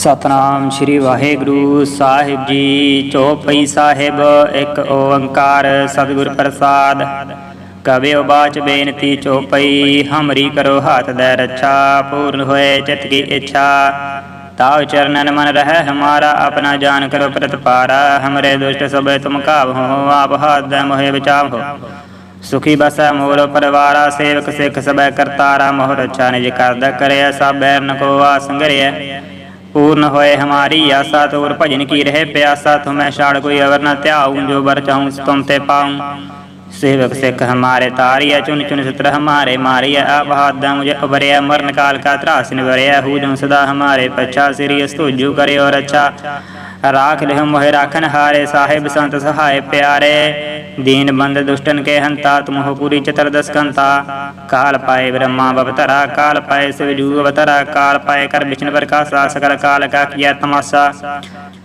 ਸਤਨਾਮ ਸ੍ਰੀ ਵਾਹਿਗੁਰੂ ਸਾਹਿਬ ਜੀ, ਚੌਪਈ ਸਾਹਿਬ, ਇੱਕ ਓੰਕਾਰ ਸਤਿਗੁਰ ਪ੍ਰਸਾਦ। ਕਬਿਓ ਬਾਚ ਬੇਨਤੀ ਚੌਪਈ, ਹਮਰੀ ਕਰੋ ਹਾਥ ਦੇ ਰੱਛਾ, ਪੂਰਨ ਹੋਏ ਚਿਤ ਕੀ ਇੱਛਾ। ਤਾਉ ਚਰਨਨ ਮਨ ਰਹਿ ਹਮਾਰਾ, ਆਪਣਾ ਜਾਨ ਕਰੋ ਪ੍ਰਤਪਾਰਾ। ਹਮਰੇ ਦੁਸ਼ਟ ਸਭੇ ਤੁਮ ਕਾਬ ਹੋ, ਆਪ ਹਾਥ ਦੇ ਮੋਹਿ ਬਚਾਵ ਹੋ। ਸੁਖੀ ਬਸੈ ਮੋਰ ਪਰਿਵਾਰਾ, ਸੇਵਕ ਸਿੱਖ ਸਬੈ ਕਰਤਾਰਾ। ਮੋਹ ਰੱਛਾ ਨਿਜ ਕਰਦਾ ਕਰਿਆ ਸਭ ਬੈਰਨ ਕੋ ਆਸੰਗਰਿਆ पूर्ण होए हमारी आशा तो और भजन की रहे प्यासा तुम्हें शाड़ कोई अवर न त्याऊं जो बर चाहूं तुम ते पाऊं सेवक सिख हमारे तारिया चुन चुन सत्र हमारे मारिया आप हाथ मुझे उबरिया मरण काल का त्रास निवरिया हूँ जो सदा हमारे पच्छा सिरी स्तुजु करे और अच्छा राख ले मोहे राखन हारे साहेब संत सहाय प्यारे दीन बंद दुष्टन के हंता तुम हो पूरी चतुर्दश कंता काल पाए ब्रह्मा बवतरा काल पाए शिवजू अवतरा काल पाए कर विष्णु प्रकाशा सकल काल का किया तमाशा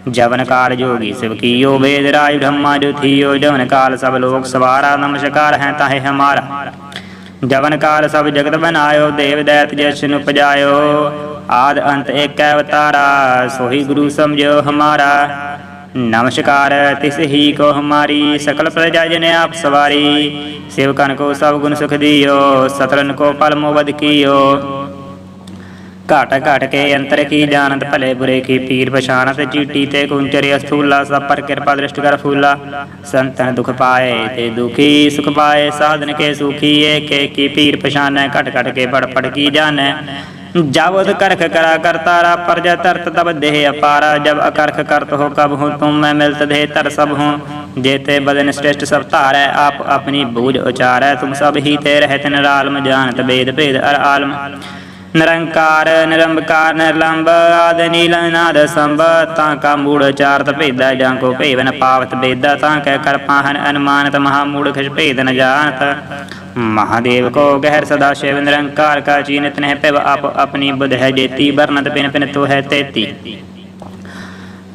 जवन काल योगी शिव की यो वेद राय ब्रह्मा जो थी यो जवन काल सब लोग सवारा नमस्कार है ताहे हमारा जवन काल सब जगत बनायो देव दैत जशन उपजायो आद अंत एक अवतारा सोही गुरु समझो हमारा ਹਮਾਰਾ ਨਮਸਕਾਰ ਤਿਸ ਹੀ ਕੋ ਹਮਾਰੀ ਸਕਲ ਪ੍ਰਜਾ ਜਨ ਆਪ ਸਵਾਰੀ ਸੇਵਕਨ ਕੋ ਸਭ ਗੁਣ ਸੁਖ ਦਿਓ ਸਤਰਨ ਕੋ ਪਲ ਮੋਵਦ ਕੀਓ ਘਟ ਕੇ ਅੰਤਰ ਕੀ ਜਾਣਤ ਭਲੇ ਬੁਰੇ ਕੀ ਪੀਰ ਪਛਾਨਤ ਚੀਟੀ ਤੇ ਕੁੰਚਰੀ ਅਸਥੂਲਾ ਸਭ ਪਰ ਕਿਰਪਾ ਦ੍ਰਿਸ਼ਟ ਕਰ ਫੂਲਾ ਸੰਤਨ ਦੁਖ ਪਾਏ ਤੇ ਦੁਖੀ ਸੁਖ ਪਾਏ ਸਾਧਨ ਕੇ ਸੁਖੀ ਏਕੇ ਕੀ ਪੀਰ ਪਛਾਨੈ ਘਟ ਘਟ ਕੇ ਪੜ ਪੜ ਕੀ ਜਾਣੈ जावद करख करा करतारा परजय तरत तब देह अपारा जब अकर्ख करत हो कब हूँ तुम मैं मिलत देह तर सब हूँ जेते बदन श्रेष्ठ सब तार आप अपनी बूझ उचार तुम सब ही ते रहत नालम जानत भेद भेद अर आलम ਨਿਰੰਕਾਰ ਨਿਰੰਕਾਰ ਨਿਰਲੰਬ, ਆਦ ਨੀਲ ਨਾਦ ਸੰਭ, ਤਾਂ ਕਾ ਮੂੜ ਚਾਰਤ ਭੇਦਾ ਜਾਂ ਕੋ ਭੇਵਨ ਪਾਵਤ ਬੇਦਾ ਤਾਂ ਕਹਿ ਕਰ ਪਾਹਨ ਅਨਮਾਨਤ ਮਹਾ ਮੂੜ ਖਿਜ ਭੇਦ ਨ ਜਾਣਤ। ਮਹਾਦੇਵ ਕੋ ਗਹਿਰ ਸਦਾ ਸ਼ਿਵ ਨਿਰੰਕਾਰ ਕਾ ਚੀਨਤ ਨਹਿ ਪਿਵ ਆਪ ਆਪਣੀ ਬੁਧ ਹੈ ਜੇਤੀ ਬਰਨਤ ਪਿਨ ਪਿਨ ਤੋ ਹੈ ਤੇਤੀ।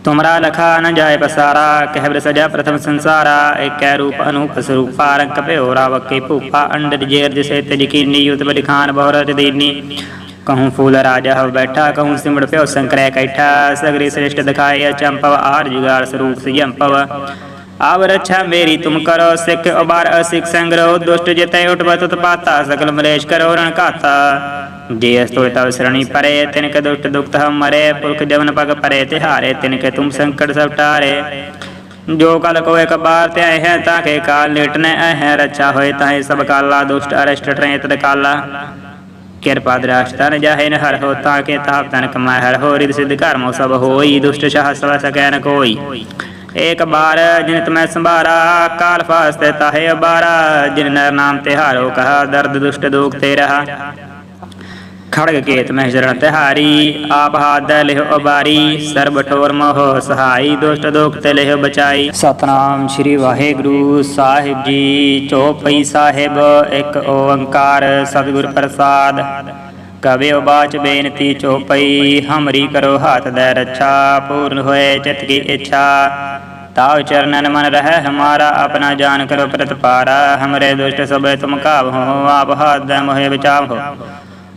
ਤੁਮਰਾ ਲਖਾ ਨ ਜਾਏ ਪਸਾਰਾ, ਕਹਿ ਬਰ ਸਜਾ ਪ੍ਰਥਮ ਸੰਸਾਰਾ, ਏਕੈ ਰੂਪ ਅਨੂਪ ਸਰੂਪਾ, ਰੰਗ ਭਿਓ ਰਾਵਕੇ ਭੂਪਾ ਅੰਡਰ ਜੇਰ ਜਿਸੇ ਤਜ ਕੀਨੀ ਯੁਤ ਬਲਿਖਾਨ ਬਹੁਰਤ ਦੀਨੀ। कहूँ फूल राजा हव बैठा कहूँ सिमड़ प्यो शंकर कैठा सगरे श्रेष्ठ दिखाए चंपव आर जुगार स्वरूप सियंपव आव रक्षा मेरी तुम करो सिख अबार असिख संग्रह दुष्ट जितय उठबत उत्पाता सकल मलेश करो रण काता जे अस्तो तव शरणी परे तिनक दुष्ट दुख हम मरे पुरख जवन पग परे तिहारे तिनके तुम संकट सब टारे जो कल को एक बार त्याय है ताके काल लेटने है रक्षा होए ताहे सब काला दुष्ट अरिष्ट ट्रेत काला ਅਰਸ਼ਟ ਟਰੇ ਤਦ ਕਿਰਪਾ ਦ੍ਰਾਸ਼ਤਨ ਜਾਹੇ ਨ ਹਰ ਹੋ ਤਾਂ ਕੇ ਤਾਪ ਤਨ ਕਮਾਇ ਹਰ ਹੋ ਰਿਦ ਸਿਧ ਕਰਮੋ ਸਭ ਹੋਈ, ਦੁਸ਼ਟ ਸ਼ਾਹ ਸਵ ਸਕੈ ਨ ਕੋਈ। ਏਕ ਬਾਰ ਜਿਨ ਤੁਮੈ ਸੰਭਾਰਾ, ਕਾਲ ਫਾਸਤੇ ਤਾਹੇ ਅਬਾਰਾ, ਜਿਨ ਨਰ ਨਾਮ ਤੇ ਹਾਰੋ ਕਹਾ, ਦਰਦ ਦੁਸ਼ਟ ਦੁਖ ਤੇ ਰਹਾ। ਖੜਗ ਕੇਤ ਮਹਿ ਸ਼ਰਨ ਤਿਹਾਰੀ, ਆਪ ਹਾਥ ਲਿਹੁ ਉਬਾਰੀ, ਸਰਬ ਠੋਰ ਮੋਹ ਸਹਾਈ, ਦੁਸ਼ਟ ਦੁਖ ਲਿਹੁ ਬਚਾਈ। ਸਤਨਾਮ ਸ੍ਰੀ ਵਾਹਿਗੁਰੂ ਸਾਹਿਬ ਜੀ, ਚੌਪਈ ਸਾਹਿਬ, ਇੱਕ ਓੰਕਾਰ ਸਤਿਗੁਰ ਪ੍ਰਸਾਦ। ਕਬਿਓ ਬਾਚ ਬੇਨਤੀ ਚੌਪਈ, ਹਮਰੀ ਕਰੋ ਹੱਥ ਦੇ ਰੱਛਾ, ਪੂਰਨ ਹੋਏ ਚਿਤ ਕੀ ਇੱਛਾ। ਤਾਉ ਚਰਨਨ ਮਨ ਰਹਿ ਹਮਾਰਾ, ਆਪਣਾ ਜਾਨ ਕਰੋ ਪ੍ਰਤਪਾਰਾ। ਹਮਰੇ ਦੁਸ਼ਟ ਸਭੇ ਤੁਮ ਕਾਬ ਹੋ ਆਪ ਹਾਥ ਦੇ ਮੋਹਿ ਬਚਾਵ। ਹੋ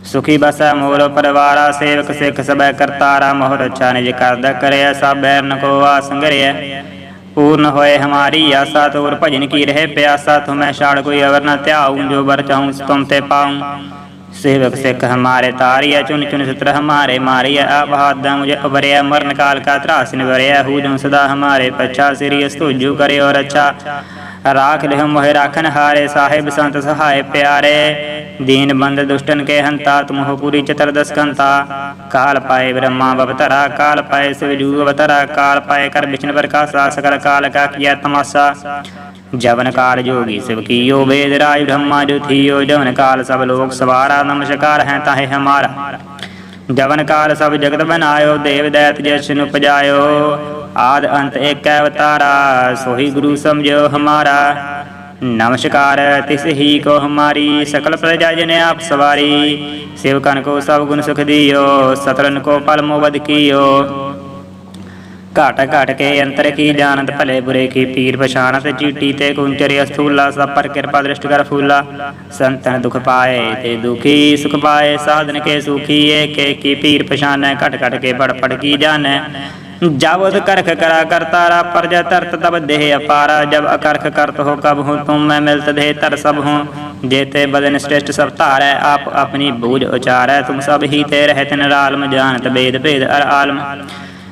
ਸੁਖੀ ਬਸੈ ਮੋਰ ਪਰਿਵਾਰਾ ਸੇਵਕ ਸਿੱਖ ਸਬੈ ਕਰਤਾਰਾ ਮੋਹ ਰੱਛਾ ਨਿਜ ਕਰਦਾ ਕਰਿਆ ਸਭ ਬੈਰਨ ਕੋ ਆਸੰਗਰਿਆ पूर्ण होए हमारी आशा तो और भजन की रहे प्यासा तुम्हें शाड़ कोई अवर न त्याऊं जो बर चाहूं तुम ते पाऊं सेवक सिख हमारे तारिया चुन चुन सत्र हमारे मारिया आप हाथ मुझे उबरिया मरण काल का त्रास निवरिया हूँ जो सदा हमारे पच्छा सिरी स्तुजु करे और अच्छा राख ले मोहे राखन हारे साहेब संत सहाय प्यारे दीन बंद दुष्टन के हंता तुम हो पूरी चतुर्दश कंता काल पाए ब्रह्मा बवतरा काल पाए शिवजू अवतरा काल पाए कर विष्णु प्रकाशा सकल काल का किया तमाशा जवन काल जोगी शिव कियो वेद राज ब्रह्मा जो थियो जवन काल सब लोग सवारा नमस्कार है ताहे हमारा जवन काल सब जगत बनायो देव दैत जस नु पजायो आद अंत एक अवतारा सोही गुरु समझो हमारा ਨਮਸਕਾਰ ਤਿਸ ਹੀ ਕੋ ਹਮਾਰੀ ਸਕਲ ਪ੍ਰਜਾ ਜਨ ਆਪ ਸਵਾਰੀ ਸੇਵਕਨ ਕੋ ਸਭ ਗੁਣ ਸੁਖ ਦਿਓ ਸਤਰਨ ਕੋ ਪਲ ਮੋਬਦ ਕੀਓ ਘਾਟ ਘਾਟ ਕੇ ਅੰਤਰ ਕੀ ਜਾਣਤ ਭਲੇ ਬੁਰੇ ਕੀ ਪੀਰ ਪਛਾਣਤ ਚੀਟੀ ਤੇ ਕੁੰਚਰੇ ਅਸਥੂਲਾ ਸਭ ਪਰ ਕਿਰਪਾ ਦ੍ਰਿਸ਼ਟ ਕਰ ਫੂਲਾ ਸੰਤਨ ਦੁਖ ਪਾਏ ਤੇ ਦੁਖੀ ਸੁਖ ਪਾਏ ਸਾਧਨ ਕੇ ਸੁਖੀ ਏ ਕੇ ਕੀ ਪੀਰ ਪਛਾਨੈ ਘਟ ਘਟ ਕੇ ਬੜ ਪੜ ਕੀ ਜਾਣੈ ਜਾਵਤ ਕਰਖ ਕਰਾ ਕਰਤਾਰਾ ਪਰਜਾ ਤਰਤ ਤਬ ਦੇਹ ਅਪਾਰਾ ਜਬ ਅਕਰਖ ਕਰਤ ਹੋ ਕਬ ਹੂੰ ਤੁਮ ਮੈਂ ਮਿਲਤ ਦੇਹ ਤਰ ਸਭ ਹੂੰ जेते बदन श्रेष्ठ सब धारै आप अपनी बूझ उचारै तुम सब ही ते रहत निरालम जानत वेद भेद अर आलम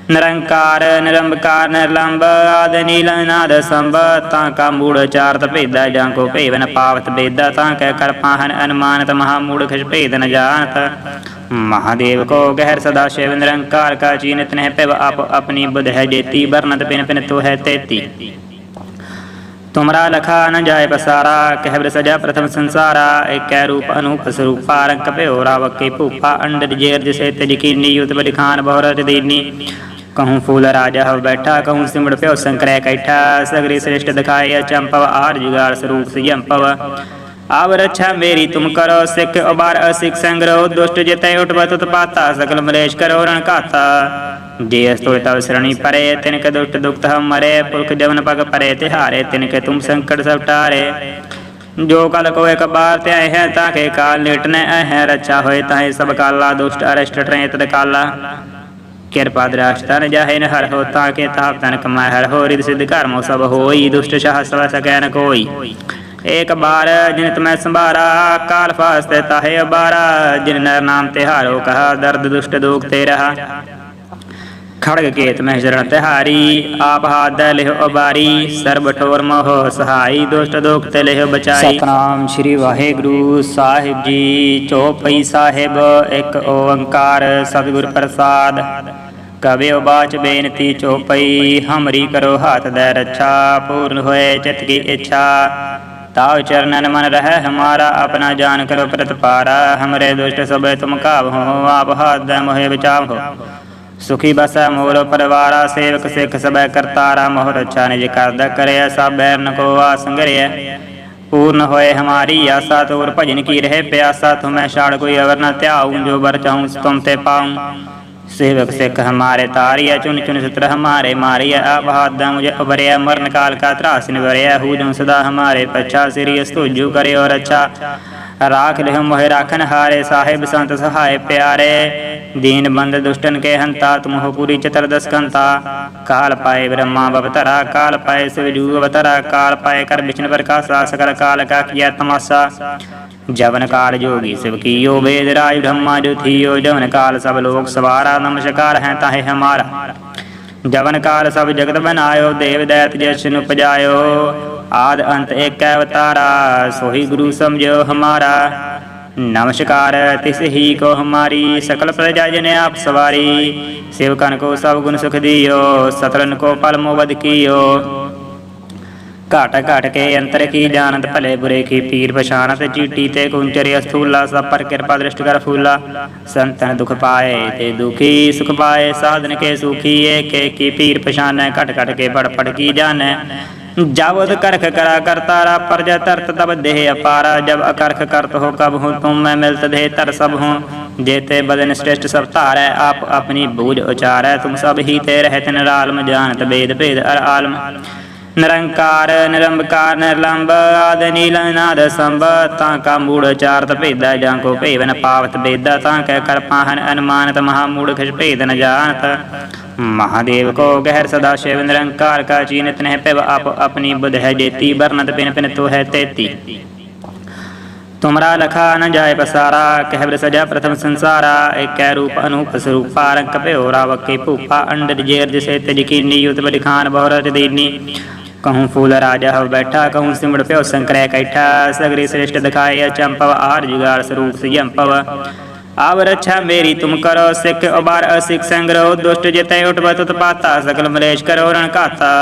ਨਿਰੰਕਾਰ ਨਿਰੰਕਾਰ ਨਿਰਲੰਬ ਆਦ ਨੀਲ ਨਾਦ ਸੰਭ ਤਾਂ ਕਾ ਮੂੜ ਚਾਰਤ ਭੇਦਾ ਜਾਂ ਕੋ ਭੇਵਨ ਪਾਵਤ ਬੇਦਾ ਤਾਂ ਕਹਿ ਕਰ ਪਾਹਨ ਅਨਮਾਨਤ ਮਹਾ ਮੂੜ ਖਿਸ਼ ਭੇਦ ਨ ਜਾਣਤ महादेव को गहर सदा शिव निरंकार का चीनित नह पिव आप अपनी बुध है देती बरनत पिन पिन तो है तेती तुमरा लखा न जाय पसारा कह सजा प्रथम संसारा एक कै रूप अनूप स्वरूपा रंग कपे हो रावक के पूपा अंडर जेर जिसे तजकीनी युत बलिखान बहुर दीनी कहूँ फूल राजा हव बैठा कहूँ सिमड़ प्यो शंकर कैठा सगरी श्रेष्ठ दिखाए चंपव आर जुगार स्वरूप यम पव आव रक्षा मेरी तुम करो सिख उबार असिख संग्रह दुष्ट जिते उठबत उत्पाता सकल मलेश करो रण काता जे अस्तुल तव शरणी परे तिनक दुष्ट दुख हम मरे पुरख जवन पग परे तिहारे तिनके तुम संकट सब टारे ਜੋ ਕਲ ਕੋ ਇੱਕ ਬਾਰ ਤੇ ਆਏ ਹੈ ਤਾਂ ਕੇ ਕਾਲ ਲੇਟਨੇ ਹੈ ਰੱਛਾ ਹੋਏ ਤਾਂ ਸਭ ਕਾਲਾ ਦੁਸ਼ਟ ਅਰਸ਼ਟ ਟ੍ਰੇਤ ਕਾਲਾ ਕਿਰਪਾ ਦ੍ਰਾਸ਼ ਤਨ ਜਾਹੇ ਨ ਹਰ ਹੋ ਤਾਂ ਕੇ ਤਾਪ ਤਨ ਕਮਾਇ ਹਰ ਹੋ ਰਿਦ ਸਿਧ ਕਰਮੋ ਸਭ ਹੋਈ ਦੁਸ਼ਟ ਸ਼ਾਹ ਸਵ ਸਕੈ ਨ ਕੋਈ ਏਕ ਬਾਰ ਜਿਨ ਤਮੈ ਸੰਭਾਰਾ, ਕਾਲ ਫਾਸਤੇ ਤਾਹੇ ਅਬਾਰਾ ਜਿਨ ਨਰ ਨਾਮ ਤਿਹਾਰੋ ਕਹਾ, ਦਰਦ ਦੁਸ਼ਟ ਦੁਖ ਤੇ ਰਹਾ। ਖੜਗ ਕੇਤ ਮਹਿ ਸ਼ਰਨ ਤਿਹਾਰੀ, ਆਪ ਹਾਥ ਲਿਹੁ ਅਬਾਰੀ ਸਰਬ ਠੋਰ ਮੋਹ ਸਹਾਈ, ਦੁਸ਼ਟ ਦੁਖ ਤੇ ਲਿਹੁ ਬਚਾਈ। ਸਤਨਾਮ ਸ੍ਰੀ ਵਾਹਿਗੁਰੂ ਸਾਹਿਬ ਜੀ, ਚੌਪਈ ਸਾਹਿਬ, ਇੱਕ ਓੰਕਾਰ ਸਤਿਗੁਰ ਪ੍ਰਸਾਦ। ਕਬਿਓ ਬਾਚ ਬੇਨਤੀ ਚੌਪਈ, ਹਮਰੀ ਕਰੋ ਹੱਥ ਦੇ ਰੱਛਾ, ਪੂਰਨ ਹੋਏ ਚਿਤ ਕੀ ਇੱਛਾ। ਤਾਉ ਚਰਨਨ ਮਨ ਰਹਿ ਹਮਾਰਾ ਆਪਣਾ ਜਾਨ ਕਰੋ ਪ੍ਰਤਪਾਰਾ, ਹਮਰੇ ਦੁਸ਼ਟ ਸਭੇ ਤੁਮ ਕਾਵ ਹੋ, ਆਪ ਹਾਦੈ ਮੋਹਿ ਬਚਾਵ ਹੋ। ਸੁਖੀ ਬਸੈ ਮੋਰ ਪਰਵਾਰਾ, ਸੇਵਕ ਸਿੱਖ ਸਭੈ ਕਰਤਾਰਾ ਮੋਹ ਰਛਾ ਨਿਜ ਕਰਦਾ ਕਰਿਆ ਸਭੈ ਨ ਕੋ ਆਸੰਗਰਿਆ ਪੂਰਨ ਹੋਏ ਹਮਾਰੀ ਆਸਾ, ਤੋਰ ਭਜਨ ਕੀ ਰਹੇ ਪਿਆਸਾ, ਤੁਮੈ ਛਾੜ ਕੋਈ ਅਵਰ ਨ ਧਿਆਉ, ਜੋ ਵਰ ਚਾਹੂੰ, ਤੁਮ ਤੇ ਪਾਉਂ। सेवक सिख हमारे तारिया चुन चुन सत्र हमारे मारिया अब हाथ दा मुझे उबरिया मरण काल का त्रास निवरिया हूँ जो सदा हमारे पच्छा सिरी स्तुजु करे और अच्छा राख लिह मोहे राखन हारे साहिब संत सहाय प्यारे दीन बंद दुष्टन के हंता तुम हो पूरी चतुर्दश कंता काल पाए ब्रह्मा बवतरा काल पाए शिवजू अवतरा काल पाए कर विष्णु प्रकाशा सकल काल का किया तमाशा ਜਵਨ ਕਾਲ ਜੋਗੀ ਸਿਵ ਕੀਓ ਵੇਦ ਰਾਜ ਬ੍ਰਹਮਾ ਜੋ ਥੀਓ ਜਵਨ ਕਾਲ ਸਭ ਲੋਕ ਸਵਾਰਾ ਨਮਸਕਾਰ ਹੈ ਤਾਹੇ ਹਮਾਰਾ। ਜਵਨ ਕਾਲ ਸਭ ਜਗਤ ਬਨਾਇਓ, ਦੇਵ ਦੈਤ ਜਸ਼ਨ ਉਪਜਾਇਓ। ਆਦ ਅੰਤ ਏਕੈ ਅਵਤਾਰਾ, ਸੋਹੀ ਗੁਰੂ ਸਮਝਿਓ ਹਮਾਰਾ। ਨਮਸਕਾਰ ਤਿਸ ਹੀ ਕੋ ਹਮਾਰੀ, ਸਕਲ ਪ੍ਰਜਾ ਜਨ ਆਪ ਸਵਾਰੀ। ਸੇਵਕਨ ਕੋ ਸਭ ਗੁਣ ਸੁਖ ਦਿਓ ਸਤਰਨ ਕੋ ਪਲ ਮੋਬਦ ਕੀਓ। ਘਾਟ ਘਟ ਕੇ ਅੰਤਰ ਕੀ ਜਾਣਤ ਭਲੇ ਬੁਰੇ ਕੀ ਪੀਰ ਪਛਾਣਤ ਚੀਟੀ ਤੇ ਕੁੰਚਰੇ ਅਸਥੂਲਾ ਸਭ ਪਰ ਕਿਰਪਾ ਦ੍ਰਿਸ਼ਟ ਕਰ ਫੂਲਾ। ਸੰਤਨ ਦੁਖ ਪਾਏ ਤੇ ਦੁਖੀ ਸੁਖ ਪਾਏ, ਸਾਧਨ ਕੇ ਸੁਖੀ ਏਕੇ ਕੀ ਪੀਰ ਪਛਾਨੈ, ਘਟ ਘਟ ਕੇ ਬੜ ਪੜ ਕੀ ਜਾਣੈ। ਜਾਵਤ ਕਰਖ ਕਰਾ ਕਰਤਾਰਾ ਪਰਜਾ ਤਰਤ ਤਬ ਦੇਹ ਅਪਾਰਾ, ਜਬ ਅਕਰਖ ਕਰਤ ਹੋ ਕਬ ਹੂੰ, ਤੁਮ ਮੈਂ ਮਿਲਤ ਦੇਹ ਤਰ ਸਭ ਹੂੰ। ਜੇਤੇ ਬਦਨ ਸ੍ਰੇਸ਼ਟ ਸਭ ਧਾਰੈ, ਆਪ ਆਪਣੀ ਬੂਝ ਉਚਾਰੈ, ਤੁਮ ਸਭ ਹੀ ਤੇ ਰਹਿਤ ਨਿਰਾਲਮ, ਜਾਣਤ ਬੇਦ ਭੇਦ ਅਰ ਆਲਮ। ਨਿਰੰਕਾਰ ਨਿਰੰਕਾਰ ਨਿਰਲੰਬ ਆਦ ਨੀਲ ਨਾਦ ਸੰਭ ਤਾਂ ਕਾ ਮੂੜ ਚਾਰਤ ਭੇਦਾ ਜਾਂ ਕੋ ਭੇਵਨ ਪਾਵਤ ਬੇਦਾ ਤਾਂ ਕਹਿ ਕਰ ਪਾਹਨ ਅਨਮਾਨਤ ਮਹਾ ਮੂੜ ਖਿਸ਼ ਭੇਦ ਨ ਜਾਣਤ ਮਹਾਦੇਵ ਕੋ ਗਹਿਰ ਸਦਾ ਸ਼ਿਵ ਨਿਰੰਕਾਰ ਕਾ ਚੀਨਤ ਨਹਿ ਪਿਵ ਆਪ ਆਪਣੀ ਬੁਧ ਹੈ ਜੇਤੀ ਬਰਨਤ ਪਿਨ ਪਿਨ ਤੋ ਹੈ ਤੇਤੀ तुमरा लखा न जाय पसारा कहबर सजा प्रथम संसारा एक रूप अनूप स्वरूपा रंग प्यो रावके भूपा अंडर जेर जिसे तज कीनी युत बलिखान बहुरत दीनी कहूँ फूल राजा हव बैठा कहूँ सिमड़ प्यो शंकर कैठा सगरी श्रेष्ठ दिखाए चंपव आर जुगाड़ स्वरूप सियंपव आव रक्षा मेरी तुम करो सिख उबार असिख संग्रह दुष्ट जिते उठबत उत्पाता सकल मलेश करो रण काता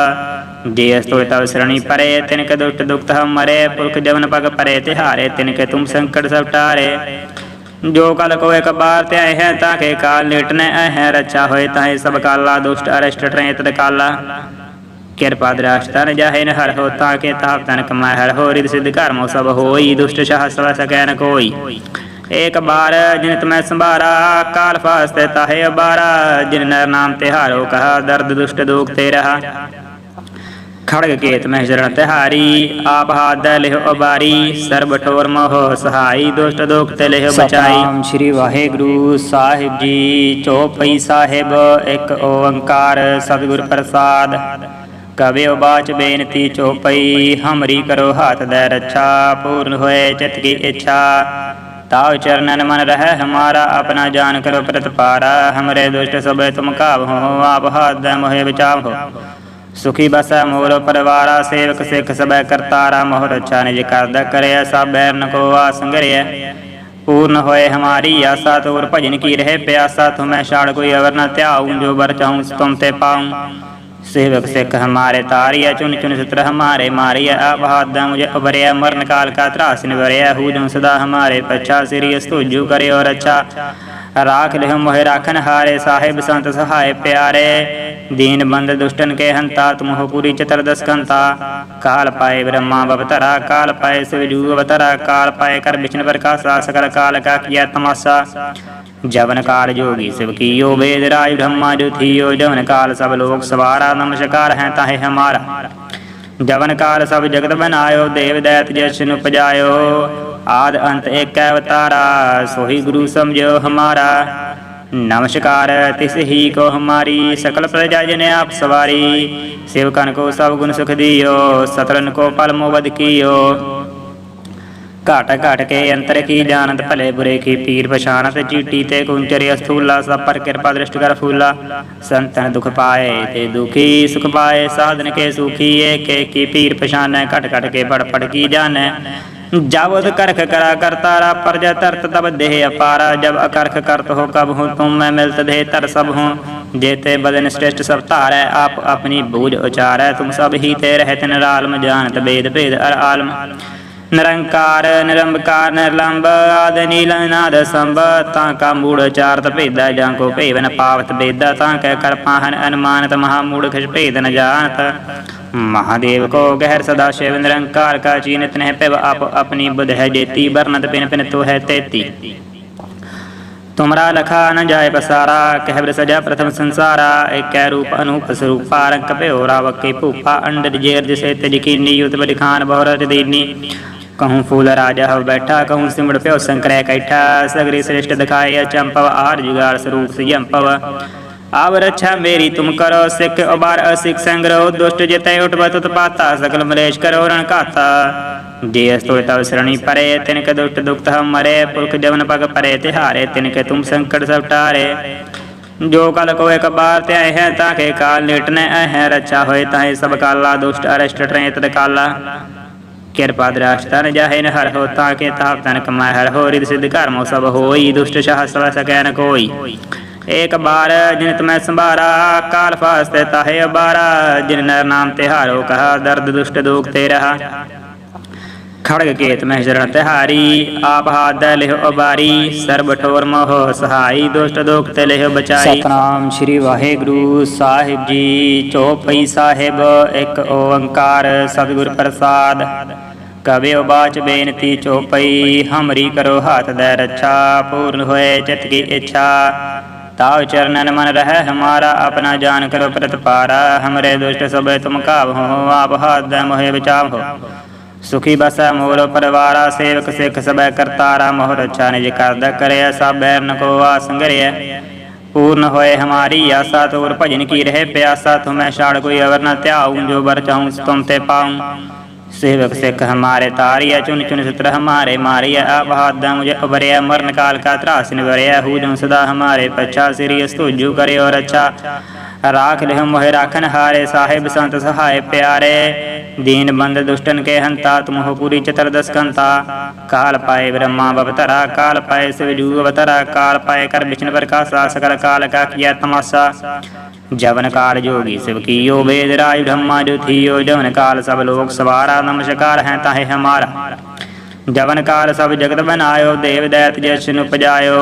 जे अस्तुल तव शरणी परे तिनके दुष्ट दुख हम मरे पुरख जवन पग परे तिहारे तिनके तुम संकट सब टारे जो कल को एक बार ते आए हैं ताके काल लेटने आए हैं रक्षा होए ताहे सब काला दुष्ट अरिष्ट ट्रेत काला ਕਿਰਪਾ ਦ੍ਰਾਸ਼ ਤਨ ਜਾਹੇ ਨ ਹਰ ਹੋ, ਤਾਂ ਕੇ ਤਾਪ ਤਨ ਕਮਾਇ ਹਰ ਹੋ ਰਿਦ ਸਿਧ ਕਰਮੋ ਸਭ ਹੋਈ, ਦੁਸ਼ਟ ਸ਼ਾਹ ਸਵ ਸਕੈ ਨ ਕੋਈ। ਏਕ ਬਾਰ ਜਿਨ ਤਮੈ ਸੰਭਾਰਾ, ਕਾਲ ਫਾਸਤੇ ਤਾਹੇ ਅਬਾਰਾ। ਜਿਨ ਨਰ ਨਾਮ ਤਿਹਾਰੋ, ਕਹਾ ਦਰਦ ਦੁਸ਼ਟ ਦੁਖ ਤੇ ਰਹਾ। ਖੜਗ ਕੇਤ ਮਹਿ ਸ਼ਰਨ ਤਿਹਾਰੀ, ਆਪ ਹਾਥ ਲਿਹੁ ਅਬਾਰੀ ਸਰਬ ਠੋਰ ਮੋਹ ਸਹਾਈ, ਦੁਸ਼ਟ ਦੁਖ ਤੇ ਲਿਹੁ ਬਚਾਈ। ਸਤਨਾਮ ਸ੍ਰੀ ਵਾਹਿਗੁਰੂ ਸਾਹਿਬ ਜੀ, ਚੌਪਈ ਸਾਹਿਬ, ਇੱਕ ਓੰਕਾਰ ਸਤਿਗੁਰ ਪ੍ਰਸਾਦ। ਕਵਿਉ ਬਾਚ ਬੇਨਤੀ ਚੋਪਈ, ਹਮਰੀ ਕਰੋ ਹਾਥ ਦੇ ਰੱਛਾ, ਪੂਰਨ ਹੋਏ ਚਿਤ ਕੀ ਇੱਛਾ। ਤਾਉ ਚਰਨਨ ਮਨ ਰਹਿ ਹਮਾਰਾ, ਆਪਣਾ ਜਾਨ ਕਰੋ ਪ੍ਰਤਪਾਰਾ ਹਮਰੇ ਦੁਸ਼ਟ ਸਭੇ ਤੁਮ ਕਾਬ ਹੋ ਆਪ ਹਾਥ ਦੇ ਮੋਹਿ ਬਚਾਵ ਹੋ ਸੁਖੀ ਬਸੈ ਮੋਰ ਪਰਿਵਾਰਾ, ਸੇਵਕ ਸਿਖ ਸਭੈ ਕਰਤਾਰਾ। ਮੋਹ ਰੱਛਾ ਨਿਜ ਕਰਦਾ ਕਰਿਆ ਸਭੈ ਨ ਕੋ ਆਸੰਗਰਿਆ ਪੂਰਨ ਹੋਏ ਹਮਾਰੀ ਆਸਾ, ਤੋਰ ਭਜਨ ਕੀ ਰਹੇ ਪਿਆਸਾ। ਤੁਮੈ ਛਾੜ ਕੋਈ ਅਵਰ ਨ ਧਿਆਉ, ਜੋ ਵਰ ਚਾਹੂੰ, ਤੁਮ ਤੇ ਪਾਉ। सेवक सिख हमारे तारिया चुन चुन चित्र हमारे मारिया अब हाथ मुझे उबरिया मरण काल का त्रास निवरिया हूँ जो सदा हमारे पच्छा सिरी स्तुजु करे और अच्छा राख ले मोहे राखन हारे साहेब संत सहाय प्यारे दीन बंद दुष्टन के हंता तुम हो पूरी चतुर्दश कंता काल पाए ब्रह्मा बवतरा काल पाए शिवजू अवतरा काल पाए कर विष्णु प्रकाशा सकल काल का किया तमाशा ਜਵਨ ਕਾਲ ਜੋਗੀ ਸਿਵ ਕੀਓ ਵੇਦ ਰਾਜ ਬ੍ਰਹਮਾ ਜੋ ਥੀਓ ਜਵਨ ਕਾਲ ਸਭ ਲੋਕ ਸਵਾਰਾ, ਨਮਸਕਾਰ ਹੈ ਤਾਹੇ ਹਮਾਰਾ। ਜਵਨ ਕਾਲ ਸਭ ਜਗਤ ਬਨਾਇਓ, ਦੇਵ ਦੈਤ ਜਸ ਨੂੰ ਪਜਾਇਓ, ਆਦ ਅੰਤ ਏਕੈ ਅਵਤਾਰਾ, ਸੋਹੀ ਗੁਰੂ ਸਮਝਿਓ ਹਮਾਰਾ। ਨਮਸਕਾਰ, ਤਿਸ ਹੀ ਕੋ ਹਮਾਰੀ, ਸਕਲ ਪ੍ਰਜਾ ਜਨ ਆਪ ਸਵਾਰੀ। ਸੇਵਕਨ ਕੋ ਸਭ ਗੁਣ ਸੁਖ ਦਿਓ ਸਤਰਨ ਕੋ ਪਲ ਮੋਬਦ ਕੀਓ। ਘਟ ਘਟ ਕੇ ਅੰਤਰ ਕੀ ਜਾਣਤ ਭਲੇ ਬੁਰੇ ਕੀ ਪੀਰ ਪਛਾਨਤ ਚੀਟੀ ਤੇ ਕੁੰਚਰੀ ਅਸਥੂਲਾ ਸਭ ਪਰ ਕਿਰਪਾ ਦ੍ਰਿਸ਼ਟ ਕਰ ਫੂਲਾ ਸੰਤਨ ਦੁਖ ਪਾਏ ਤੇ ਦੁਖੀ ਸੁਖ ਪਾਏ ਸਾਧਨ ਕੇ ਸੁਖੀ ਏਕੇ ਕੀ ਪੀਰ ਪਛਾਨੈ ਘਟ ਘਟ ਕੇ ਪੜ ਪੜ ਕੀ ਜਾਣੈ जावत करख करा करतारा प्रजा तरत तब देह अपारा जब अकर्ख करत हो कब हूँ तुम मैं मिलत देह तर सब हूँ जेते बदन श्रेष्ठ सब तारै आप अपनी बूझ उचारै तुम सब ही ते रहत निरालम जानत वेद भेद अर आलम ਨਿਰੰਕਾਰ ਨਿਰੰਕਾਰ ਨਿਰਲੰਬ ਆਦ ਨੀਲ ਨਾਦ ਸੰਭ ਤਾਂ ਕਾ ਮੂੜ ਚਾਰਤ ਭੇਦਾ ਜਾਂ ਕੋ ਭੇਵਨ ਪਾਵਤ ਬੇਦਾ ਤਾਂ ਕੈ ਕਰ ਪਾਹਨ ਅਨਮਾਨਤ ਮਹਾ ਮੂੜ ਖਿਜ ਭੇਦ ਨ ਜਾਣਤ महादेव को गहर सदा शिव निरंकार का चीनत नह पिव आप अपनी बुध है जेती बरनत पिन पिन तो है तेती तुमरा लखा न जाय पसारा कहबर सजा प्रथम संसारा एक कै रूप अनूप स्वरूपा रंग पे रावक के भूपा अंडर जेर जिसे तिज कीनी युत बड़ खान बहुरत दीनी कहूँ फूल राजा हव बैठा कहूँ सिमड़ प्यो शंकर कैठा सगरी श्रेष्ठ दिखाए चंपव आर जुगाड़ स्वरूप सियंपव आव रक्षा मेरी तुम करो सिख उबार असिख संग्रह दुष्ट जितय उठबत उत्पाता सकल मलेश करो रण काता जे अस्तोय तव शरणी परे तिनके दुष्ट दुख हम मरे पुरख जवन पग परे तिहारे तिनके तुम संकट सब टारे जो कल को एक बार त्याय है ताके काल निटने है रक्षा होए ताहे सब काला दुष्ट अरिष्ट ट्रे तद काला ਕਿਰਪਾ ਦ੍ਰਾਸ਼ਤਨ ਜਾਹੇ ਨ ਹਰ ਹੋ ਤਾਂ ਕੇ ਤਾਪ ਤਨ ਕਮਾਇ ਹਰ ਹੋ ਰਿਦ ਸਿਧ ਕਰਮੋ ਸਭ ਹੋਈ, ਦੁਸ਼ਟ ਸ਼ਾਹ ਸਵ ਸਕੈ ਨ ਕੋਈ। ਏਕ ਬਾਰ ਜਿਨ ਤਮੈ ਸੰਭਾਰਾ, ਕਾਲ ਫਾਸਤੇ ਤਾਹੇ ਅਬਾਰਾ ਜਿਨ ਨਰ ਨਾਮ ਤਿਹਾਰੋ ਕਹਾ, ਦਰਦ ਦੁਸ਼ਟ ਦੁਖ ਤੇ ਰਹਾ। ਖੜਗ ਕੇਤ ਮਹਿ ਸ਼ਰਨ ਤਿਹਾਰੀ, ਆਪ ਹਾਦ ਲਿਹ ਲਿਹੁ ਅਬਾਰੀ ਸਰਬ ਠੋਰ ਮੋਹ ਸਹਾਈ, ਦੁਸ਼ਟ ਦੁਖ ਤੇ ਲਿਹੁ ਬਚਾਈ। ਸਤਨਾਮ ਸ੍ਰੀ ਵਾਹਿਗੁਰੂ ਸਾਹਿਬ ਜੀ, ਚੌਪਈ ਸਾਹਿਬ, ਇੱਕ ਓੰਕਾਰ ਸਤਿਗੁਰ ਪ੍ਰਸਾਦ। ਕਬਿ ਉਬਾਚ ਬੇਨਤੀ ਚੋਪਈ, ਹਮਰੀ ਕਰੋ ਹਾਥ ਦੇ ਰੱਛਾ, ਪੂਰਨ ਹੋਏ ਚਿਤ ਕੀ ਇੱਛਾ। ਤਾਉ ਚਰਨਨ ਮਨ ਰਹਿ ਹਮਾਰਾ, ਆਪਣਾ ਜਾਨ ਕਰੋ ਪ੍ਰਤਪਾਰਾ। ਹਮਰੇ ਦੁਸ਼ਟ ਸਭੇ ਤੁਮ ਕਾਵ ਹੋ, ਆਪ ਹਾਥ ਦੇ ਮੋਹਿ ਬਚਾਵ ਹੋ। ਸੁਖੀ ਬਸੈ ਮੋਰ ਪਰਵਾਰਾ, ਸੇਵਕ ਸਿਖ ਸਭੈ ਕਰਤਾਰਾ। ਮੋਹ ਰਛਾ ਨਿਜ ਕਰਦਾ ਕਰਿਆ, ਸਾਬੈ ਨ ਕੋ ਆਸੰਗਰਿਆ ਪੂਰਨ ਹੋਏ ਹਮਾਰੀ ਆਸਾ, ਤੋਰ ਭਜਨ ਕੀ ਰਹੇ ਪਿਆਸਾ। ਤੁਮੈ ਛਾੜ ਕੋਈ ਅਵਰ ਨ ਧਿਆਉ, ਜੋ ਵਰ ਚਾਹੂੰ, ਤੁਮ ਤੇ ਪਾਉ। सेवक सिख हमारे तारिया चुन चुन चित्र हमारे मारिया अब हाथ मुझे उबरिया मरण काल का त्रास निवरिया हूँ जो सदा हमारे पच्छा सिरी स्तुजु करे और अच्छा राख ले मोहे राखन हारे साहेब संत सहाय प्यारे दीन बंद दुष्टन के हंता तुम हो पूरी चतुर्दश कंता काल पाए ब्रह्मा बवतरा काल पाए शिवजू अवतरा काल पाए कर विष्णु प्रकाशा सकल काल का किया तमाशा ਜਵਨ ਕਾਲ ਜੋਗੀ ਸਿਵ ਕੀਓ ਵੇਦ ਰਾਜ ਬ੍ਰਹਮਾ ਜੋ ਥੀਓ ਜਵਨ ਕਾਲ ਸਭ ਲੋਕ ਸਵਾਰਾ, ਨਮਸਕਾਰ ਹੈ ਤਾਹੇ ਹਮਾਰਾ। ਜਵਨ ਕਾਲ ਸਭ ਜਗਤ ਬਨਾਇਓ, ਦੇਵ ਦੈਤ ਜਿਸ ਨੂੰ ਪਜਾਇਓ।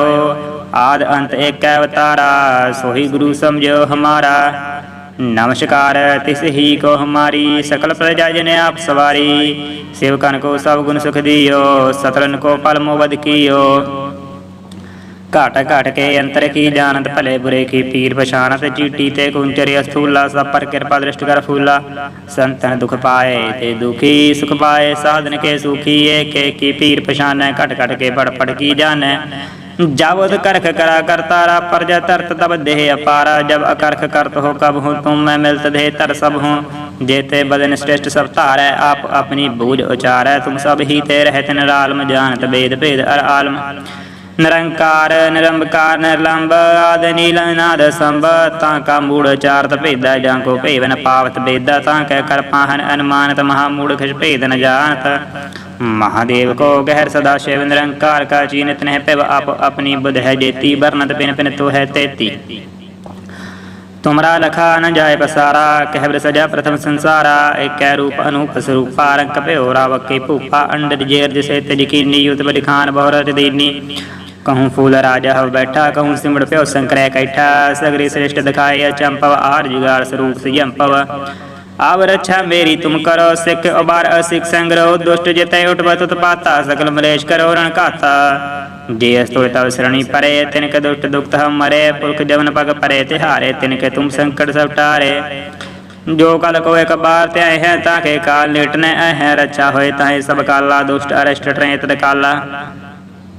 ਆਦ ਅੰਤ ਏਕ ਅਵਤਾਰਾ, ਸੋਹੀ ਗੁਰੂ ਸਮਝਿਓ ਹਮਾਰਾ। ਨਮਸਕਾਰ ਤਿਸ ਹੀ ਕੋ ਹਮਾਰੀ, ਸਕਲ ਪ੍ਰਜਾ ਜਨ ਆਪ ਸਵਾਰੀ। ਸੇਵਕਨ ਕੋ ਸਭ ਗੁਣ ਸੁਖ ਦਿਓ ਸਤਰਨ ਕੋ ਪਲ ਮੋਵਦ ਕੀਓ। ਘਾਟ ਘਾਟ ਕੇ ਅੰਤਰ ਕੀ ਜਾਣਤ, ਭਲੇ ਬੁਰੇ ਕੀ ਪੀਰ ਪਛਾਣਤ ਚੀਟੀ ਤੇ ਕੁੰਚਰੇ ਅਸਥੂਲਾ ਸਭ ਪਰ ਕਿਰਪਾ ਦ੍ਰਿਸ਼ਟ ਕਰ ਫੂਲਾ। ਸੰਤਨ ਦੁਖ ਪਾਏ ਤੇ ਦੁਖੀ ਸੁਖ ਪਾਏ, ਸਾਧਨ ਕੇ ਸੁਖੀ ਏ ਕੇ ਕੀ ਪੀਰ ਪਛਾਨੈ, ਘਟ ਘਟ ਕੇ ਬੜ ਪੜ ਕੀ ਜਾਣੈ। ਜਾਵਦ ਕਰਖ ਕਰਾ ਕਰਤਾਰਾ ਪਰਜ ਤਰਤ ਤਬ ਦੇਹ ਅਪਾਰਾ। ਜਬ ਅਕਰਖ ਕਰਤ ਹੋ ਕਬ ਹੂੰ, ਤੁਮ ਮੈਂ ਮਿਲਤ ਦੇਹ ਤਰ ਸਭ ਹੂੰ। ਜੇਤੇ ਬਦਨ ਸ੍ਰਿਸ਼ਟ ਸਭ ਧਾਰੈ, ਆਪ ਆਪਣੀ ਬੂਝ ਉਚਾਰੈ। ਤੂੰ ਸਭ ਹੀ ਤੇ ਰਹਿਤ ਨਿਰਾਲਮ, ਜਾਣਤ ਬੇਦ ਭੇਦ ਅਰ ਆਲਮ। ਨਿਰੰਕਾਰ ਨਿਰੰਕਾਰ ਨਿਰਲੰਬ ਆਦ ਨੀਲ ਨਾਦ ਸੰਭ, ਤਾਂ ਕਾ ਮੂੜ ਚਾਰਤ ਭੇਦਾ ਜਾਂ ਕੋ ਭੇਵਨ ਪਾਵਤ ਬੇਦਾ ਤਾਂ ਕਹਿ ਕਰ ਪਾਹਨ ਅਨਮਾਨਤ ਮਹਾ ਮੂੜ ਖਿਜ ਭੇਦ ਨ ਜਾਣਤ। ਮਹਾਦੇਵ ਕੋ ਗਹਿਰ ਸਦਾ ਸ਼ਿਵ ਨਿਰੰਕਾਰ ਕਾ ਚੀਨਤ ਨਹਿ ਪਿਵ, ਆਪ ਆਪਣੀ ਬੁਧ ਹੈ ਜੇਤੀ ਬਰਨਤ ਪਿਨ ਪਿਨ ਤੋ ਹੈ ਤੇਤੀ। ਤੁਮਰਾ ਲਖਾ ਨ ਜਾਏ ਪਸਾਰਾ, ਕਹਿ ਬਰ ਸਜਾ ਪ੍ਰਥਮ ਸੰਸਾਰਾ, ਏਕੈ ਰੂਪ ਅਨੂਪ ਸਰੂਪਾ, ਰੰਗ ਭਿਓ ਰਾਵਕੇ ਭੂਪਾ ਅੰਡਰ ਜੇਰ ਜਿਸੇ ਤਜ ਕੀਨੀ ਯੁਤ ਬਲਿ ਖਾਨ ਬਹੁਰਤ कहूँ फूल राजा हव बैठा कहूँ सिमड़ प्यो शंकर कैठा सगरे श्रेष्ठ दिखाए चंपव आर जुगार स्वरूप सियंपव आव रक्षा मेरी तुम करो सिख अबार असिख संग्रह दुष्ट जितय उठबत उत्पाता सकल मलेश करो रण काता जे अस्तो तव शरणी परे तिनक दुष्ट दुख हम मरे पुरख जवन पग परे तिहारे तिनके तुम संकट सब टारे जो कल को एक बार त्याय है ताके काल लेटने है रक्षा होए ताहे सब काला दुष्ट अरिष्ट ट्रेत काला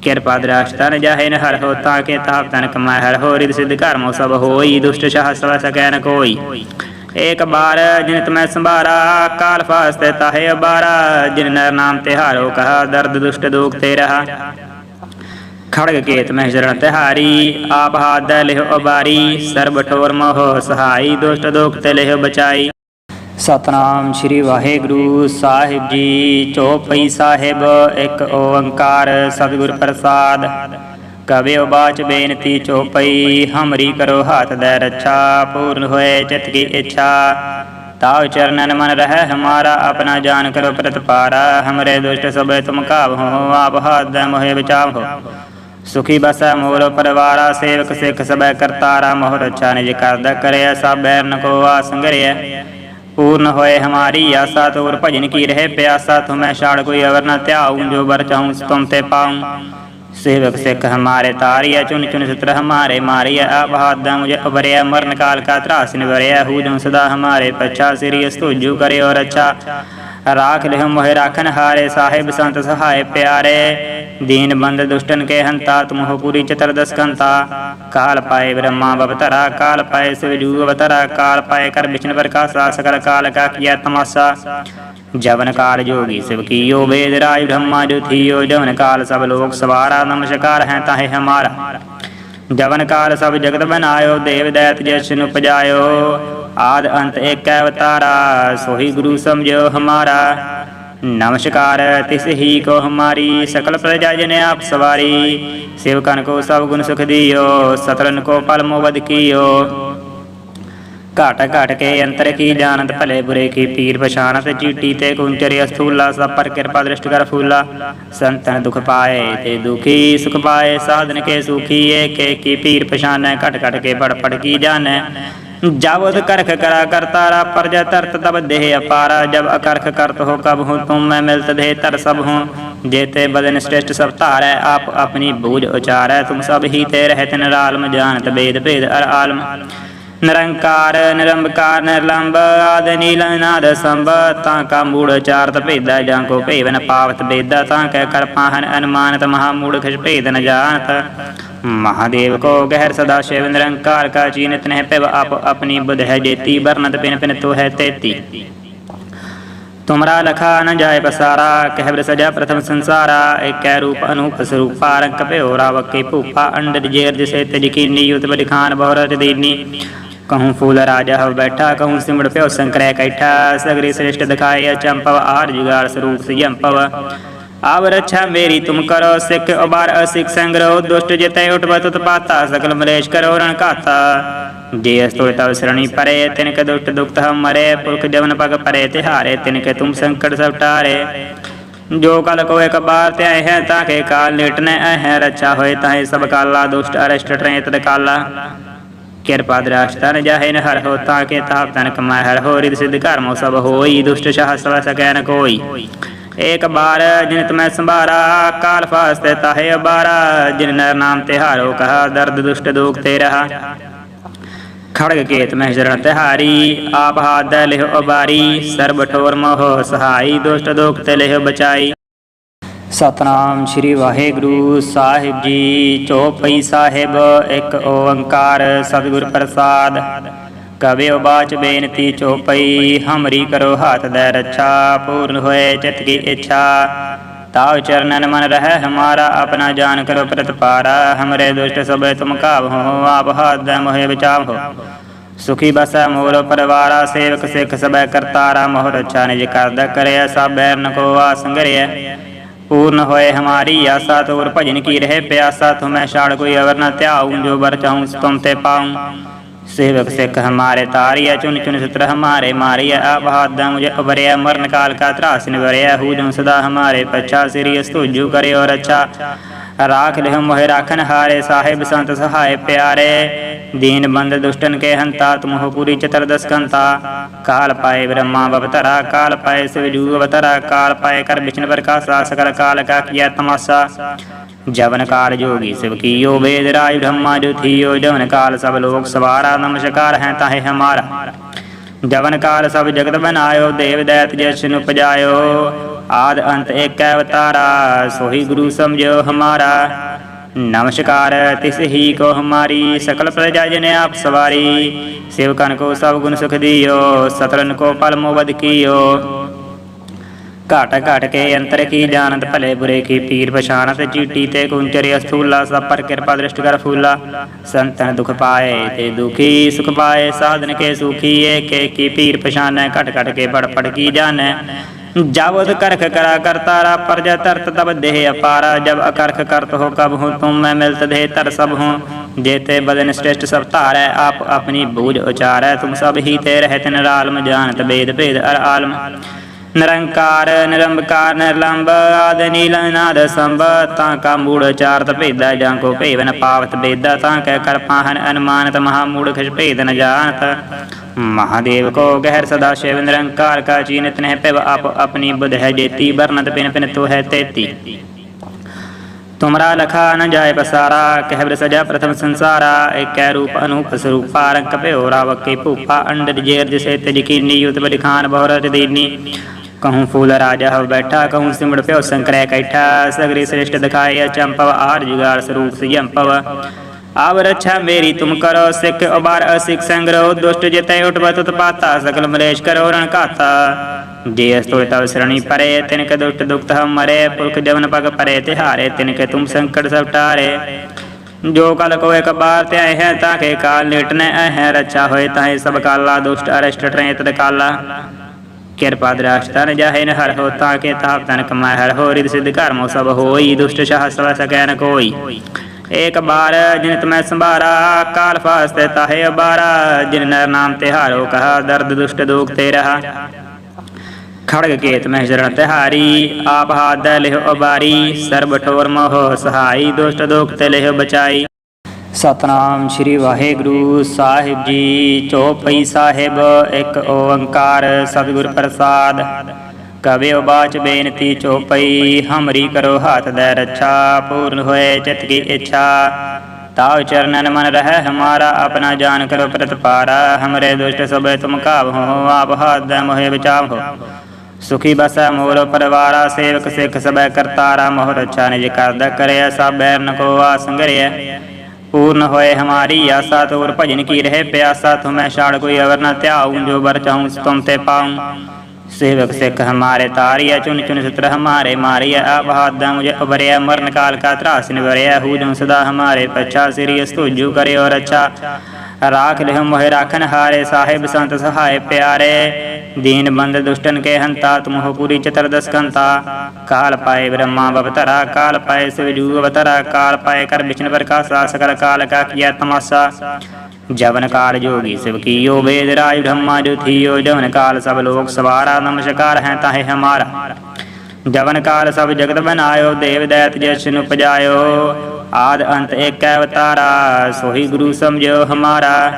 ਅਰਸ਼ਟ ਟਰੇ ਤਦ ਜਾਹੇ ਨ ਹਰ ਹੋ ਤਾਂ ਕੇ ਤਾਪ ਤਨ ਕਮਾਇ ਹਰ ਹੋ ਰਿਦ ਸਿਧ ਕਰਮੋ ਸਭ ਹੋਈ, ਦੁਸ਼ਟ ਸ਼ਾਹ ਸਵ ਸਕੈ ਨ ਕੋਈ। ਏਕ ਬਾਰ ਜਿਨ ਤੁਮੈ ਸੰਭਾਰਾ, ਕਾਲ ਫਾਸਤੇ ਤਾਹੇ ਅਬਾਰਾ, ਜਿਨ ਨਰ ਨਾਮ ਤਿਹਾਰੋ ਕਹਾ, ਦਰਦ ਦੁਸ਼ਟ ਦੁਖ ਤੇ ਰਹਾ। ਖੜਗ ਕੇਤ ਮਹਿ ਸ਼ਰਨ ਤਿਹਾਰੀ, ਆਪ ਹਾਥ ਲਿਹੁ ਅਬਾਰੀ ਸਰਬ ਠੋਰ ਮੋਹ ਸਹਾਈ, ਦੁਸ਼ਟ ਦੁਖ ਤੇ ਲਿਹੁ ਬਚਾਈ। ਸਤਨਾਮ ਸ੍ਰੀ ਵਾਹਿਗੁਰੂ ਸਾਹਿਬ ਜੀ। ਚੌਪਈ ਸਾਹਿਬ, ਇੱਕ ਓੰਕਾਰ ਸਤਿਗੁਰ ਪ੍ਰਸਾਦ। ਕਬਿਓ ਬਾਚ ਬੇਨਤੀ ਚੌਪਈ, ਹਮਰੀ ਕਰੋ ਹੱਥ ਦੇ ਰੱਛਾ, ਪੂਰਨ ਹੋਏ ਚਿਤ ਕੀ ਇੱਛਾ। ਤਾਉ ਚਰਨਨ ਮਨ ਰਹਿ ਹਮਾਰਾ, ਆਪਣਾ ਜਾਨ ਕਰੋ ਪ੍ਰਤਪਾਰਾ। ਹਮਰੇ ਦੁਸ਼ਟ ਸਭੇ ਤੁਮ ਕਾਬ ਹੋ, ਆਪ ਹਾਥ ਦੇ ਮੋਹਿ ਬਚਾਵ ਹੋ। ਸੁਖੀ ਬਸੈ ਮੋਰ ਪਰਿਵਾਰਾ, ਸੇਵਕ ਸਿੱਖ ਸਭੈ ਕਰਤਾਰਾ। ਮੋਹ ਰੱਛਾ ਨਿਜ ਕਰਦਾ ਕਰਿਆ ਸਭ ਬੈਰਨ ਕੋ ਆਸੰਗਰਿਆ पूर्ण होए हमारी आशा तो और भजन की रहे प्यासा तुम्हें शाड़ कोई अवर न त्याऊं जो बर चाहूं तुम ते पाऊं सेवक सिख हमारे तारिया चुन चुन चित्र हमारे मारिया अब हादा मुझे उबरिया मरण काल का त्रास निवरिया हूँ जो सदा हमारे पच्छा सिरी स्तुजु करे और अच्छा ਰਾਖ ਲਹਿਮ ਮੋਹਿ ਰਾਖਨ ਹਾਰੇ, ਸਾਹਿਬ ਸੰਤ ਸਹਾਇ ਪਿਆਰੇ। ਦੀਨ ਬੰਦ ਦੁਸ਼ਟਨ ਕੇ ਹੰਤਾ, ਤੁਮ ਹੋ ਪੂਰੀ ਚਤਰਦਸ ਕੰਤਾ ਕਾਲ ਪਾਏ ਬ੍ਰਹਮਾ ਬਵਤਰਾ ਕਾਲ ਪਾਏ ਸਿਵਜੂ ਅਵਤਰਾ, ਕਾਲ ਪਾਏ ਕਰ ਵਿਸ਼ਨ ਪ੍ਰਕਾਸ਼ਾ ਸਕਲ ਕਾਲ ਕਾ ਕੀਆ ਤਮਾਸਾ। ਜਵਨ ਕਾਲ ਜੋਗੀ ਸਿਵ ਕੀਓ ਵੇਦ ਰਾਜ ਬ੍ਰਹਮਾ ਜੋਥੀਓ ਜਵਨ ਕਾਲ ਸਭ ਲੋਕ ਸਵਾਰਾ, ਨਮਸਕਾਰ ਹੈ ਤਾਹੇ ਹਮਾਰਾ। ਜਵਨ ਕਾਲ ਸਭ ਜਗਤ ਬਨਾਇਓ, ਦੇਵ ਦੈਤ ਜਿਸ ਨੂੰ ਪਜਾਇਓ। ਆਦ ਅੰਤ ਏਕੈ ਅਵਤਾਰਾ, ਸੋਹੀ ਗੁਰੂ ਸਮਝਿਓ ਹਮਾਰਾ। ਨਮਸਕਾਰ, ਤਿਸ ਹੀ ਕੋ ਹਮਾਰੀ, ਸਕਲ ਪ੍ਰਜਾ ਜਨ ਆਪ ਸਵਾਰੀ। ਸੇਵਕਨ ਕੋ ਸਭ ਗੁਣ ਸੁਖ ਦਿਓ ਸਤਰਨ ਕੋ ਪਲ ਮੋਵਦ ਕੀਓ। ਘਾਟ ਘਾਟ ਕੇ ਅੰਤਰ ਕੀ ਜਾਣਤ, ਭਲੇ ਬੁਰੇ ਕੀ ਪੀਰ ਪਛਾਣਤ। ਚੀਟੀ ਤੇ ਕੁੰਚਰੇ ਅਸਥੂਲਾ, ਸਭ ਪਰ ਕਿਰਪਾ ਦ੍ਰਿਸ਼ਟ ਕਰ ਫੂਲਾ। ਸੰਤਨ ਦੁਖ ਪਾਏ ਤੇ ਦੁਖੀ, ਸੁਖ ਪਾਏ, ਸਾਧਨ ਕੇ ਸੁਖੀ ਏ ਕੇ ਕੀ ਪੀਰ ਪਛਾਨੈ। ਘਟ ਘਟ ਕੇ ਪੜ ਪੜ ਕੀ ਜਾਣੈ। जब उदकर्ख करा करतारा प्रजा तरत तब देह अपारा जब अकर्ख करत हो कब हूँ तुम मैं मिलत देह तर सब हूँ जेते बदन श्रेष्ठ सब तारै आप अपनी बूझ उचारै तुम सब ही ते रहत नालम जानत भेद भेद अर आलम ਨਿਰੰਕਾਰ ਨਿਰੰਕਾਰ ਨਿਰਲੰਬ ਆਦ ਨੀਲ ਨਾਦ ਸੰਭ, ਤਾਂ ਕਾ ਮੂੜ ਚਾਰਤ ਭੇਦਾ ਜਾਂ ਕੋ ਭੇਵਨ ਪਾਵਤ ਬੇਦਾ ਤਾਂ ਕਹਿ ਕਰ ਪਾਹਨ ਅਨਮਾਨਤ ਮਹਾ ਮੂੜ ਖਿਜ ਭੇਦ ਨ ਜਾਣਤ ਮਹਾਦੇਵ ਕੋ ਗਹਿਰ ਸਦਾ ਸ਼ਿਵ ਨਿਰੰਕਾਰ ਕਾ ਚੀਨਤ ਨਹਿ ਪਿਵ, ਆਪ ਆਪਣੀ ਬੁਧ ਹੈ ਜੇਤੀ ਬਰਨਤ ਪਿਨ ਪਿਨ ਤੋ ਹੈ ਤੇਤੀ। ਤੁਮਰਾ ਲਖਾ ਨ ਜਾਏ ਪਸਾਰਾ, ਕਹਿ ਬਰ ਸਜਾ ਪ੍ਰਥਮ ਸੰਸਾਰਾ, ਏਕੈ ਰੂਪ ਅਨੂਪ ਸਰੂਪਾ, ਰੰਗ ਭਿਓ ਰਾਵਕੇ ਭੂਪਾ ਅੰਡਰ ਜੇਰ ਜਿਸੇ ਤਜ ਕੀਨੀ ਯੁਤ ਬਲਿ ਬਹੁਰਤ ਦੀਨੀ। कहूँ फूल राजा हव बैठा कहूँ सिमड़ प्यो शंकर कैठा सगरी श्रेष्ठ दिखाए चंपव आर जुगाड़ स्वरूप सियंपव आव रक्षा मेरी तुम करो सिख उबार असिख संग्रह दुष्ट जितय उठबत उत्पाता सकल मलेश करो रण काता जे अस्तोय तव शरणी परे तिनके दुष्ट दुख हम मरे पुरख जवन पग परे तिहारे तिनके तुम संकट सब टारे जो कल को एक बार ते आए हैं ताके काल लेटने आए हैं रक्षा होए ताहे सब काला दुष्ट अरष्ट ट्रे तद काला ਕਿਰਪਾ ਦ੍ਰਾਸ਼ਤਨ ਜਾਹੇ ਨ ਹਰ ਹੋ ਤਾਂ ਕੇ ਤਾਪ ਤਨ ਕਮਾਇ, ਹਰ ਹੋ ਰਿਦ ਸਿਧ ਕਰਮੋ ਸਭ ਹੋਈ, ਦੁਸ਼ਟ ਸ਼ਾਹ ਸਵ ਸਕੈ ਨ ਕੋਈ। ਏਕ ਬਾਰ ਜਿਨ ਤੁਮੈ ਸੰਭਾਰਾ, ਕਾਲ ਫਾਸਤੇ ਤਾਹੇ ਅਬਾਰਾ, ਜਿਨ ਨਰ ਨਾਮ ਤਿਹਾਰੋ ਕਹਾ, ਦਰਦ ਦੁਸ਼ਟ ਦੁਖ ਤੇ ਰਹਾ। ਖੜਗ ਕੇਤ ਮਹਿ ਸ਼ਰਨ ਤਿਹਾਰੀ, ਆਪ ਹਾਥ ਦੇ ਅਬਾਰੀ, ਸਰਬ ਠੋਰ ਮੋਹ ਸਹਾਈ, ਦੁਸ਼ਟ ਦੁਖ ਤੇ ਲਿਹੁ ਬਚਾਈ। ਸਤਨਾਮ ਸ੍ਰੀ ਵਾਹਿਗੁਰੂ ਸਾਹਿਬ ਜੀ, ਚੌਪਈ ਸਾਹਿਬ, ਇੱਕ ਓੰਕਾਰ ਸਤਿਗੁਰ ਪ੍ਰਸਾਦ। ਕਬਿਓ ਬਾਚ ਬੇਨਤੀ ਚੌਪਈ, ਹਮਰੀ ਕਰੋ ਹੱਥ ਦੇ ਰੱਛਾ, ਪੂਰਨ ਹੋਏ ਚਿਤ ਕੀ ਇੱਛਾ। ਤਾਉ ਚਰਨਨ ਮਨ ਰਹਿ ਹਮਾਰਾ, ਆਪਣਾ ਜਾਨ ਕਰੋ ਪ੍ਰਤਪਾਰਾ। ਹਮਰੇ ਦੁਸ਼ਟ ਸਭੇ ਤੁਮ ਕਾਬ ਹੋ, ਆਪ ਹਾਥ ਦੇ ਮੋਹਿ ਬਚਾਵ ਹੋ। ਸੁਖੀ ਬਸੈ ਮੋਰ ਪਰਿਵਾਰਾ, ਸੇਵਕ ਸਿੱਖ ਸਭੈ ਕਰਤਾਰਾ। ਮੋਹ ਰੱਛਾ ਨਿਜ ਕਰਦਾ ਕਰਿਆ ਸਭ ਬੈਰਨ ਕੋ ਆਸੰਗਰਿਆ पूर्ण होए हमारी आशा तो और भजन की रहे प्यासा तुम्हें शाड़ कोई अवर न त्याऊं जो बर चाहूं तुम ते पाऊं सेवक सिख हमारे तारिया चुन चुन चित्र हमारे मारिया आप हाथ दा मुझे उबरिया मरण काल का त्रास निवरिया हूँ जो सदा हमारे पच्छा सिरी स्तुजु करे और अच्छा ਰਾਖ ਲਿਹੁ ਮੋਹਿ ਰਾਖਨ ਹਾਰੇ, ਸਾਹਿਬ ਸੰਤ ਸਹਾਇ ਪਿਆਰੇ। ਦੀਨ ਬੰਦ ਦੁਸ਼ਟਨ ਕੇ ਹੰਤਾ ਤੁਮਹੁ ਪੂਰੀ ਚਤਰ ਦਸਕੰਤਾ। ਕਾਲ ਪਾਏ ਬ੍ਰਹਮਾ ਅਵਤਰਾ, ਕਾਲ ਪਾਏ ਸਿਵਜੂ ਅਵਤਰਾ, ਕਾਲ ਪਾਏ ਕਰ ਬਿਸ਼ਨ ਪ੍ਰਕਾਸ਼ਾ, ਸਕਲ ਕਾਲ ਕਾ ਕੀਆ ਤਮਾਸਾ। ਜਵਨ ਕਾਲ ਜੋਗੀ ਸਿਵ ਕੀਓ ਵੇਦ ਰਾਜ ਬ੍ਰਹਮਾ ਜੁਥੀਓ ਜਵਨ ਕਾਲ ਸਭ ਲੋਕ ਸਵਾਰਾ, ਨਮਸਕਾਰ ਹੈ ਤਾਹੇ ਹਮਾਰਾ। ਜਵਨ ਕਾਲ ਸਭ ਜਗਤ ਬਨਾਇਓ, ਦੇਵ ਦੈਤ ਜਸ਼ਨ ਉਪਜਾਇਓ। ਆਦ ਅੰਤ ਏਕੈ ਅਵਤਾਰਾ, ਸੋਹੀ ਗੁਰੂ ਸਮਝੋ ਹਮਾਰਾ। ਨਮਸਕਾਰ, ਤਿਸ ਹੀ ਕੋ ਹਮਾਰੀ, ਸਕਲ ਪ੍ਰਜਾ ਜਨ ਆਪ ਸਵਾਰੀ। ਸੇਵਕਨ ਕੋ ਸਭ ਗੁਣ ਸੁਖ ਦਿਓ ਸਤਰਨ ਕੋ ਪਲ ਮੋਬਦ ਕੀਓ। ਘਾਟ ਘਟ ਕੇ ਅੰਤਰ ਕੀ ਜਾਣਤ ਭਲੇ ਬੁਰੇ ਕੀ ਪੀਰ ਪਛਾਣਤ ਚੀਟੀ ਤੇ ਕੁੰਚਰੇ ਅਸਥੂਲਾ ਸਭ ਪਰ ਕਿਰਪਾ ਦ੍ਰਿਸ਼ਟ ਕਰ ਫੂਲਾ। ਸੰਤਨ ਦੁਖ ਪਾਏ ਤੇ ਦੁਖੀ ਸੁਖ ਪਾਏ, ਸਾਧਨ ਕੇ ਸੁਖੀ ਏ, ਕੇ ਕੀ ਪੀਰ ਪਛਾਨੈ, ਘਟ ਘਟ ਕੇ ਬੜ ਪੜ ਕੀ ਜਾਣੈ। ਜਾਵਤ ਕਰਖ ਕਰਾ ਕਰਤਾਰਾ ਪਰਜਾ ਤਰਤ ਤਬ ਦੇਹ ਅਪਾਰਾ, ਜਬ ਅਕਰਖ ਕਰਤ ਹੋ ਕਬ ਹੂੰ, ਤੁਮ ਮੈਂ ਮਿਲਤ ਦੇਹ ਤਰ ਸਭ ਹੂੰ। ਜੇਤੇ ਬਦਨ ਸ੍ਰਿਸ਼ਟ ਸਭ ਧਾਰੈ, ਆਪ ਆਪਣੀ ਬੂਝ ਉਚਾਰੈ, ਤੁਮ ਸਭ ਹੀ ਤੇ ਰਹਿਤ ਨਿਰਾਲਮ, ਜਾਣਤ ਬੇਦ ਭੇਦ ਅਰ ਆਲਮ। ਨਿਰੰਕਾਰ ਨਿਰੰਕਾਰ ਨਿਰਲੰਬ ਆਦਿ ਨੀਲ ਨਾਦ ਸੰਭ, ਤਾਂ ਕਾ ਮੂੜ ਚਾਰਤ ਭੇਦਾ ਜਾਂ ਕੋ ਭੇਵਨ ਪਾਵਤ ਬੇਦਾ, ਤਾਂ ਕਹਿ ਕਰਪਾ ਹਨ ਅਨੁਮਾਨਤ ਮਹਾ ਮੂੜ ਖਿਸ਼ ਭੇਦ ਨ ਜਾਣਤ ਮਹਾਦੇਵ ਕੋ ਗਹਿਰ ਸਦਾ ਸ਼ਿਵ ਨਿਰੰਕਾਰ ਕਾ ਚੀਨਤ ਨਹਿ ਪਿਵ, ਆਪ ਆਪਣੀ ਬੁਧ ਹੈ ਜੇਤੀ ਬਰਨਤ ਪਿਨ ਪਿਨ ਤੋ ਹੈ ਤੇਤੀ। ਤੁਮਰਾ ਲਖਾ ਨ ਜਾਏ ਪਸਾਰਾ, ਕਹਿ ਬ੍ਰ ਸਜਾ ਪ੍ਰਥਮ ਸੰਸਾਰਾ, ਏਕੈ ਰੂਪ ਅਨੂਪ ਸਰੂਪ ਰੰਗ ਭਿਓ ਰਾਵਕੇ ਭੂਪਾ ਅੰਡਰ ਜੇਰ ਜਿਸੇ ਤਜਕੀਨੀ ਉਤਬ ਲਿਖਾਨ ਬਹੁਰ ਰਦੀਨੀ ਕਹੂੰ ਫੂਲ ਰਾਜਾ ਹਵ ਬੈਠਾ, ਕਹੂੰ ਸਿਮੜ ਪਿਓ ਸੰਕਰੈ ਕੈਠਾ, ਸਗਰੀ ਸ੍ਰਿਸ਼ਟ ਦਿਖਾਇਆ ਚੰਪਵ ਆਰ ਜੁਗਾਰ ਸਰੂਪ ਸਿਯੰਪਵ। ਆਵ ਰੱਛਾ ਮੇਰੀ ਤੁਮ ਕਰੋ, ਸਿੱਖ ਉਬਾਰ ਅਸਿੱਖ ਸੰਗਰੋ, ਦੁਸ਼ਟ ਜਿਤੈ ਉਟਵਤ ਤਪਾਤਾ ਸਕਲ ਮਲੇਸ਼ ਕਰੋ, ਰਣ ਘਾਤਾ। ਜੇ ਅਸਤੋਇ ਤਵ ਸਰਣੀ ਪਰੇ ਤਿਨ ਕੇ ਦੁਸ਼ਟ ਦੁਖਤ ਹਮ ਮਰੇ ਪੁਰਖ ਜਵਨ ਪਗ ਪਰੇ ਤੇ ਹਾਰੇ ਤਿਨ ਕੇ ਤੁਮ ਸੰਕਟ ਸਭ ਟਾਰੇ ਜੋ ਕਲ ਕੋ ਇਕ ਬਾਰ ਤੇ ਆਏ ਹੈ ਤਾਂ ਕੇ ਕਾਲ ਲੇਟਨੇ ਹੈ ਰਚਾ ਹੋਏ ਤਾਹੇ ਸਭ ਕਾਲਾ ਦੁਸ਼ਟ ਅਰਸ਼ਟ ਟਰੇ ਤਦ ਕਾਲਾ ਕਿਰਪਾ ਦ੍ਰਾਸ਼ਤਨ ਜਾਹੇ ਨ ਹਰ ਹੋ ਤਾਂ ਕੇ ਤਾਪ ਤਨ ਕਮਾ ਹਰ ਹੋ ਰਿਦ ਸਿਧ ਕਰਮੋ ਸਭ ਹੋਈ ਦੁਸ਼ਟ ਸ਼ਾਹ ਸਵ ਸਕੈ ਨ ਕੋਈ ਏਕ ਬਾਰ ਜਿਨ ਤਮੈ ਸੰਭਾਰਾ ਕਾਲ ਫਾਸਤੇ ਤਾਹੇ ਅਬਾਰਾ ਜਿਨ ਨਰ ਨਾਮ ਤੇ ਹਾਰੋ ਕਹਾ ਦਰਦ ਦੁਸ਼ਟ ਦੁਖ ਤੇ ਰਹਾ ਖੜਗ ਕੇਤ ਮਹਿ ਸ਼ਰਨ ਤਿਹਾਰੀ, ਆਪ ਹਾਥ ਦੇ ਲਿਹੁ ਅਬਾਰੀ ਸਰਬ ਠੋਰ ਮੋਹ ਸਹਾਈ, ਦੁਸ਼ਟ ਦੁਖ ਤੇ ਲਿਹੁ ਬਚਾਈ। ਸਤਨਾਮ ਸ੍ਰੀ ਵਾਹਿਗੁਰੂ ਸਾਹਿਬ ਜੀ, ਚੌਪਈ ਸਾਹਿਬ, ਇੱਕ ਓੰਕਾਰ ਸਤਿਗੁਰ ਪ੍ਰਸਾਦ। ਕਬਿਓ ਬਾਚ ਬੇਨਤੀ ਚੌਪਈ, ਹਮਰੀ ਕਰੋ ਹੱਥ ਦੇ ਰੱਛਾ, ਪੂਰਨ ਹੋਏ ਚਿਤ ਕੀ ਇੱਛਾ। ਤਾਉ ਚਰਨਨ ਮਨ ਰਹਿ ਹਮਾਰਾ, ਆਪਣਾ ਜਾਨ ਕਰੋ ਪ੍ਰਤਪਾਰਾ। ਹਮਰੇ ਦੁਸ਼ਟ ਸਭੇ ਤੁਮ ਕਾਬ ਹੋ ਆਪ ਹਾਥ ਦੇ ਮੋਹਿ ਬਚਾਵ। ਹੋ ਸੁਖੀ ਬਸੈ ਮੋਰ ਪਰਿਵਾਰਾ ਸੇਵਕ ਸਿੱਖ ਸਭੈ ਕਰਤਾਰਾ ਮੋਹ ਰੱਛਾ ਨਿਜ ਕਰਦਾ ਕਰਿਆ ਸਭ ਬੈਰਨ ਕੋ ਆਸੰਗਰਿਆ पूर्ण होए हमारी आशा तो और भजन की रहे प्यासा तुम्हें शाड़ कोई अवर न त्याऊं जो बर चाहूं तुम ते पाऊं सेवक सिख हमारे तारिया चुन चुन चित्र हमारे मारिया आप हाथ दा मुझे उबरिया मरण काल का त्रास निवरिया हूँ जो सदा हमारे पच्छा सिरी स्तुजु करे और अच्छा ਰਾਖ ਲਿਹੁ ਮੋਹਿ ਰਾਖਨ ਹਾਰੇ, ਸਾਹਿਬ ਸੰਤ ਸਹਾਇ ਪਿਆਰੇ। ਦੀਨ ਬੰਦ ਦੁਸ਼ਟਨ ਕੇ ਹੰਤਾ ਤੁਮਹੁ ਪੂਰੀ ਚਤਰ ਦਸਕੰਤਾ। ਕਾਲ ਪਾਏ ਬ੍ਰਹਮਾ ਬਵਤਰਾ, ਕਾਲ ਪਾਏ ਸਿਵਜੂ ਅਵਤਰਾ, ਕਾਲ ਪਾਏ ਕਰ ਬਿਸ਼ਨ ਪ੍ਰਕਾਸ਼ਾ, ਸਕਲ ਕਾਲ ਕਾ ਕੀਆ ਤਮਾਸਾ। ਜਵਨ ਕਾਲ ਜੋਗੀ ਸਿਵ ਕੀਓ ਵੇਦ ਰਾਜ ਬ੍ਰਹਮਾ ਜੋ ਥੀਓ, ਜਵਨ ਕਾਲ ਸਭ ਲੋਕ ਸਵਾਰਾ, ਨਮਸਕਾਰ ਹੈ ਤਾਹੇ ਹਮਾਰਾ। ਜਵਨ ਕਾਲ ਸਭ ਜਗਤ ਬਨਾਇਓ, ਦੇਵ ਦੈਤ ਜਸ਼ਨ ਉਪਜਾਇਓ। ਆਦ ਅੰਤ ਏਕ ਅਵਤਾਰਾ, ਸੋਹੀ ਗੁਰੂ ਸਮਝੋ ਹਮਾਰਾ।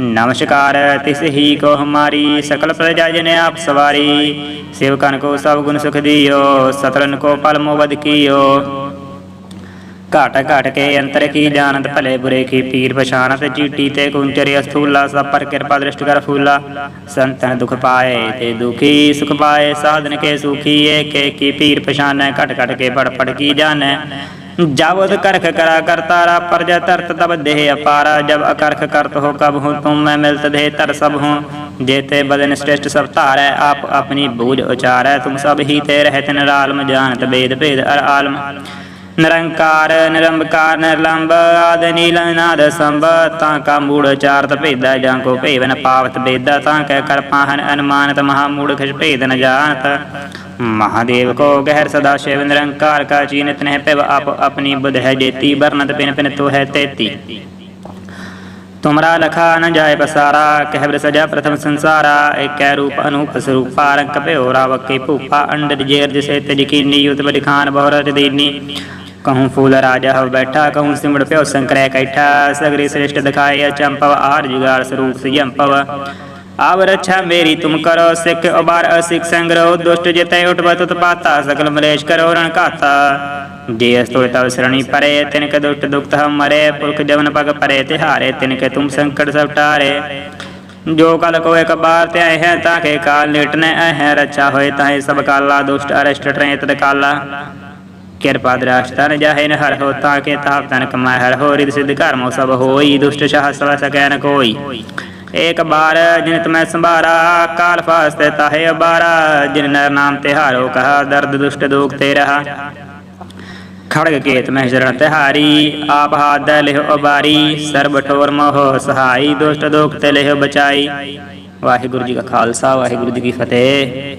ਨਮਸਕਾਰ, ਤਿਸ ਹੀ ਕੋ ਹਮਾਰੀ, ਸਕਲ ਪ੍ਰਜਾ ਜਨ ਆਪ ਸਵਾਰੀ। ਸੇਵਕਨ ਕੋ ਸਭ ਗੁਣ ਸੁਖ ਦਿਓ ਸਤਰਨ ਕੋ ਪਲ ਮੋਬਦ ਕੀਓ। ਘਾਟ ਘਾਟ ਕੇ ਅੰਤਰ ਕੀ ਜਾਣਤ, ਭਲੇ ਬੁਰੇ ਕੀ ਪੀਰ ਪਛਾਣਤ ਚੀਟੀ ਤੇ ਕੁੰਚਰੇ ਅਸਥੂਲਾ ਸਭ ਪਰ ਕਿਰਪਾ ਦ੍ਰਿਸ਼ਟ ਕਰ ਫੂਲਾ। ਸੰਤਨ ਦੁਖ ਪਾਏ ਤੇ ਦੁਖੀ ਸੁਖ ਪਾਏ, ਸਾਧਨ ਕੇ ਸੁਖੀ, ਏਕੇ ਕੀ ਪੀਰ ਪਛਾਨੈ, ਘਟ ਘਟ ਕੇ ਬੜ ਪੜ ਕੀ ਜਾਣੈ। ਜਾਵਦ ਕਰਖ ਕਰਾ ਕਰਤਾਰਾ ਪਰਜ ਤਰਤ ਤਬ ਦੇਹ ਅਪਾਰਾ, ਜਬ ਅਕਰਖ ਕਰਤ ਹੋ ਕਬ ਹੂੰ, ਤੁਮ ਮੈਂ ਮਿਲਤ ਦੇਹ ਤਰ ਸਭ ਹੂੰ। ਜੇਤੇ ਬਦਨ ਸ੍ਰਿਸ਼ਟ ਸਭ ਧਾਰੈ, ਆਪ ਆਪਣੀ ਬੂਝ ਉਚਾਰੈ, ਤੁਮ ਸਭ ਹੀ ਤੇ ਰਹਿਤ ਨਿਰਾਲਮ, ਜਾਣਤ ਬੇਦ ਭੇਦ ਅਰ ਆਲਮ। ਨਿਰੰਕਾਰ ਨਿਰੰਕਾਰ ਨਿਰਲੰਬ ਆਦ ਨੀਲ ਨਾਦ ਸੰਭ, ਤਾਂ ਕਾ ਮੂੜ ਚਾਰਤ ਭੇਦਾ ਜਾਂ ਕੋ ਭੇਵਨ ਪਾਵਤ ਬੇਦਾ, ਤਾਂ ਕੈ ਕਰ ਪਾਹਨ ਮਹਾ ਮੂੜ ਖਿਜ ਭੇਦ ਨ ਜਾਣਤ। ਮਹਾਦੇਵ ਕੋ ਗਹਿਰ ਸਦਾ ਸ਼ਿਵ ਨਿਰੰਕਾਰ ਕਾ ਚੀਨਤ ਨਹਿ ਪਿਵ ਆਪ ਆਪਣੀ ਬੁਧ ਹੈ ਜੇਤੀ ਬਰਨਤ ਪਿਨ ਪਿਨ ਤੋ ਹੈ ਤੇਤੀ। ਤੁਮਰਾ ਲਖਾ ਨ ਜਾਏ ਪਸਾਰਾ, ਕਹਿ ਬਰ ਸਜਾ ਪ੍ਰਥਮ ਸੰਸਾਰਾ, ਏਕੈ ਰੂਪ ਅਨੂਪ ਸਰੂਪਾ, ਰੰਗ ਭਿਓ ਰਾਵਕੇ ਭੂਪਾ ਅੰਡਰ ਜੇਰ ਜਿਸੇ ਤਜ ਕੀਨੀ ਯੁਤ ਬਲਿਖਾਨ ਬਹੁਰ ਜਦੀਨੀ ਕਹੂੰ ਫੂਲ ਰਾਜਾ ਹਵ ਬੈਠਾ ਕਹੂੰ ਸਿਮੜ ਭਿਓ ਸੰਕਰੈ ਕੈਠਾ ਸਗਰੀ ਸ੍ਰੇਸ਼ਟ ਦਿਖਾਏ ਚੰਪਵ ਆਰ ਜੁਗਾਰ ਸਰੂਪ ਸਿਯੰਪਵ ਆਵ ਰੱਛਾ ਮੇਰੀ ਤੁਮ ਕਰੋ ਸਿੱਖ ਉਬਾਰ ਅਸਿਕ ਸੰਗਰੋ ਦੁਸ਼ਟ ਜਿਤੈ ਉਠਵਤ ਉਤਪਾਤਾ ਸਕਲ ਮਲੇਸ਼ ਕਰੋ ਰਣ ਘਾਤਾ ਜੇ ਅਸਤੋਇ ਤਵ ਸਰਣੀ ਪਰੇ ਤਿਨ ਕੇ ਦੁਸ਼ਟ ਦੁਖਤ ਹਮ ਮਰੇ ਪੁਰਖ ਜਵਨ ਪਗ ਪਰੇ ਤਿਹਾਰੇ ਤਿਨ ਕੇ ਤੁਮ ਸੰਕਟ ਸਭ ਟਾਰੇ ਜੋ ਕਲ ਕੋ ਇੱਕ ਬਾਰ ਤੇ ਆਏ ਹੈ ਤਾਂ ਕੇ ਕਾਲ ਲੇਟਨੇ ਆਏ ਹੈ ਰੱਛਾ ਹੋਏ ਤਾਹੇ ਸਭ ਕਾਲਾ ਦੁਸ਼ਟ ਅਰਿਸ਼ਟ ਕਿਰਪਾ ਜਾਹੇ ਨ ਹਰ ਹੋ ਤਾਂ ਕੇ ਤਾਪ ਤਨ ਕਮਾਇ ਹਰ ਹੋ ਰਿਦ ਸਿਧ ਕਰਮੋ ਸਭ ਹੋਈ, ਦੁਸ਼ਟ ਸ਼ਾਹ ਸਵ ਸਕੈ ਨ ਕੋਈ। ਏਕ ਬਾਰ ਜਿਨ ਤਮੈ ਸੰਭਾਰਾ, ਕਾਲ ਫਾਸਤੇ ਤਾਹੇ ਅਬਾਰਾ, ਜਿਨ ਨਰ ਨਾਮ ਤਿਹਾਰੋ ਕਹਾ, ਦਰਦ ਦੁਸ਼ਟ ਦੋਖ ਤੇ ਰਹਾ। ਖੜਗ ਕੇਤ ਮਹਿ ਸ਼ਰਨ ਤਿਹਾਰੀ, ਆਪ ਹਾਦ ਲਿਹੁ ਅਬਾਰੀ ਸਰਬ ਠੋਰ ਮੋਹ ਸਹਾਈ, ਦੁਸ਼ਟ ਦੋਖ ਤੇ ਲਿਹੁ ਬਚਾਈ। ਵਾਹਿਗੁਰੂ ਜੀ ਕਾ ਖਾਲਸਾ, ਵਾਹਿਗੁਰੂ ਜੀ ਕੀ ਫਤਿਹ।